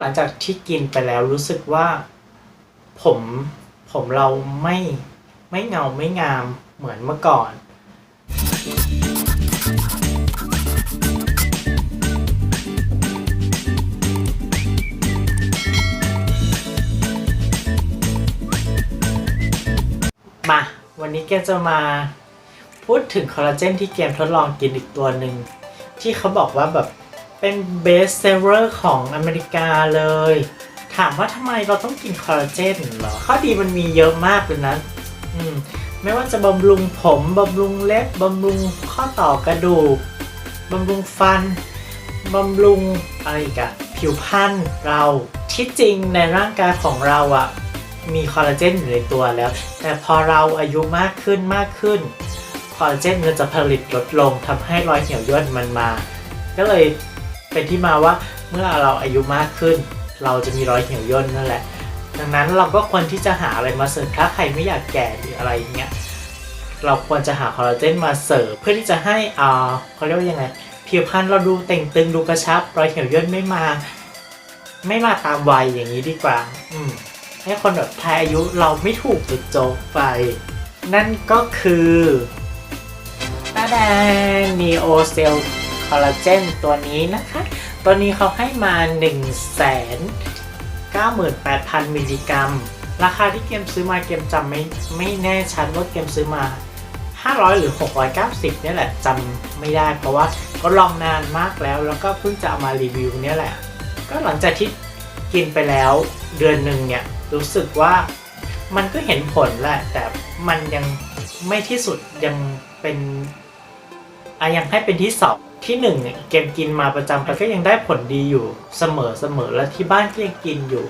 หลังจากที่กินไปแล้วรู้สึกว่าผมผมเราไม่ไม่เงาไม่งามเหมือนเมื่อก่อน มาวันนี้เกมจะมาพูดถึงคอลลาเจนที่เกมทดลองกินอีกตัวหนึ่งที่เขาบอกว่าแบบ เป็นเบสเซเลอร์ของอเมริกาเลย ถามว่าทำไมเราต้องกินคอลลาเจนเหรอ ข้อดีมันมีเยอะมากเลยนะอืมไม่ว่าจะบำรุงผมบำรุงเล็บบำรุงข้อต่อกระดูกบำรุงฟันบำรุงอะไรอีกอะผิวพรรณเราที่จริงในร่างกายของเราอะมีคอลลาเจนอยู่ในตัวแล้ว แต่พอเราอายุมากขึ้นมากขึ้น คอลลาเจนมันจะผลิตลดลงทำให้รอยเหี่ยวย่นมันมา ก็เลย เป็นที่มาว่าเมื่อเราอายุมากขึ้น เราจะมีรอยเหี่ยวย่นนั่นแหละ ดังนั้นเราก็ควรที่จะหาอะไรมาเสริมถ้าใครไม่อยากแก่หรืออะไรอย่างเงี้ยเราควรจะหาคอลลาเจนมาเสริมเพื่อที่จะให้อ่าเขาเรียกว่ายังไงผิวพรรณเราดูเต่งตึงดูกระชับ รอยเหี่ยวย่นไม่มา ไม่มาตามวัยอย่างนี้ดีกว่า อืมให้คนแบบทายอายุเราไม่ถูกจุดโจกไป นั่นก็คือตาแดงนีโอเซล คอลลาเจนตัวนี้นะคะ ตัวนี้เขาให้มา 1 9 8 0 0 0 มิลลิกรัม ราคาที่เกมซื้อมาเกมจำไม่ไม่แน่ชัดว่าเกมซื้อมา 500 หรือ 690เนี่ยแหละจำไม่ได้ เพราะว่าก็ลองนานมากแล้ว แล้วก็เพิ่งจะเอามารีวิวเนี่ยแหละ ก็หลังจากที่กินไปแล้วเดือนหนึ่งเนี่ยรู้สึกว่ามันก็เห็นผลแหละ แต่มันยังไม่ที่สุดยังเป็นอะยังให้เป็นที่สอง ที่หนึ่งเนี่ยเกมกินมาประจำแต่ก็ยังได้ผลดีอยู่เสมอเสมอแล้วที่บ้านก็ยังกินอยู่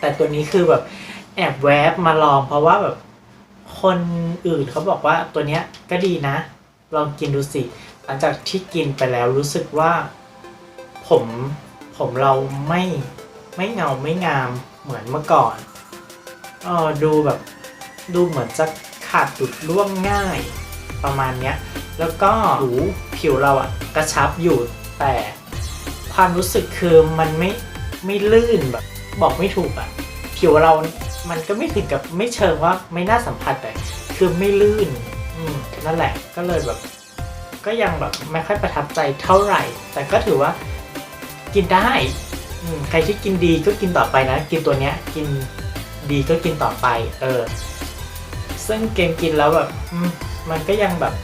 แต่ตัวนี้คือแบบแอบแวบมาลองเพราะว่าแบบคนอื่นเขาบอกว่าตัวเนี้ยก็ดีนะ ลองกินดูสิหลังจากที่กินไปแล้วรู้สึกว่าผมผมเราไม่ไม่เงาไม่งามเหมือนเมื่อก่อนเออดูแบบดูเหมือนจะขาดดุดร่วงง่ายประมาณเนี้ย แล้วก็หูผิวเราอะกระชับอยู่แต่ความรู้สึกคือมันไม่ไม่ลื่นแบบ บอกไม่ถูกอะผิวเรามันก็ไม่ถึงกับไม่เชิงว่าไม่น่าสัมผัสแต่คือไม่ลื่น อืมนั่นแหละก็เลยแบบ ก็ยังแบบไม่ค่อยประทับใจเท่าไหร่ แต่ก็ถือว่ากินได้อืมใครที่กินดีก็กินต่อไปนะ กินตัวเนี้ย กินดีก็กินต่อไป เออ ซึ่งเกมกินแล้วแบบอืมมันก็ยังแบบ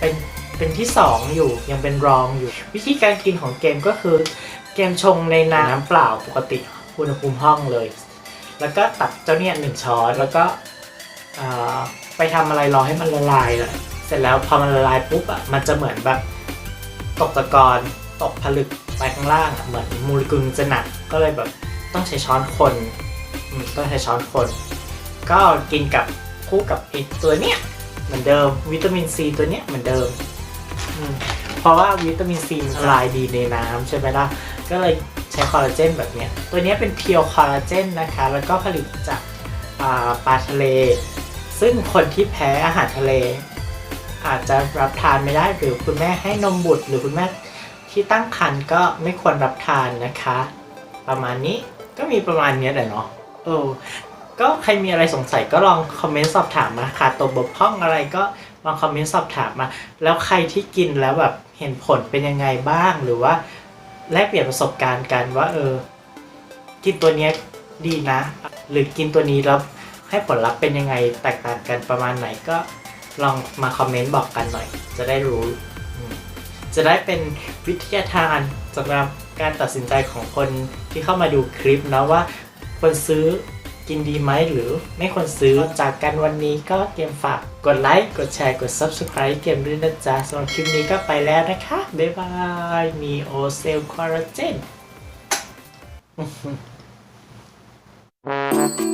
เป็นเป็นที่สองอยู่ยังเป็นรองอยู่ วิธีการกินของเกมก็คือ เกมชงในน้ำเปล่าปกติอุณหภูมิห้องเลย แล้วก็ตักเจ้าเนี่ยหนึ่งช้อนแล้วก็อ่าไปทำอะไรรอให้มันละลายเลยเสร็จแล้วพอมันละลายปุ๊บอะมันจะเหมือนแบบตกตะกอนตกผลึกไปข้างล่างอะเหมือนโมเลกุลจะหนักก็เลยแบบต้องใช้ช้อนคนต้องใช้ช้อนคน ก็กินกับคู่กับไอตัวเนี้ย เหมือนเดิม วิตามินซีตัวเนี้ยเหมือนเดิมอืมเพราะว่าวิตามินซีมันละลายดีในน้ำใช่ไหมล่ะ ก็เลยใช้คอลลาเจนแบบเนี้ย ตัวเนี้ยเป็นเพียวคอลลาเจนนะคะ แล้วก็ผลิตจากอ่าปลาทะเล ซึ่งคนที่แพ้อาหารทะเล อาจจะรับทานไม่ได้หรือคุณแม่ให้นมบุตร หรือคุณแม่ที่ตั้งครรภ์ก็ไม่ควรรับทานนะคะ ประมาณนี้ก็มีประมาณเนี้ยแหละเนาะเออ ก็ใครมีอะไรสงสัยก็ลองคอมเมนต์สอบถามมาค่ะตัวบกพร่องอะไรก็ลองคอมเมนต์สอบถามมา แล้วใครที่กินแล้วแบบเห็นผลเป็นยังไงบ้าง หรือว่าแลกเปลี่ยนประสบการณ์กันว่าเออ กินตัวเนี้ยดีนะ หรือกินตัวนี้แล้วให้ผลลัพธ์เป็นยังไงแตกต่างกันประมาณไหนก็ลองมาคอมเมนต์บอกกันหน่อย จะได้รู้ จะได้เป็นวิทยาทานสำหรับการตัดสินใจของคนที่เข้ามาดูคลิปนะว่าควรซื้อ กินดีไหมหรือไม่ควรซื้อจากกันวันนี้ก็เกมฝากกดไลค์ กดแชร์ กด Subscribe เกมด้วยนะจ๊ะสำหรับคลิปนี้ก็ไปแล้วนะคะ บ๊ายบาย มีโอเซลคอลลาเจน Thank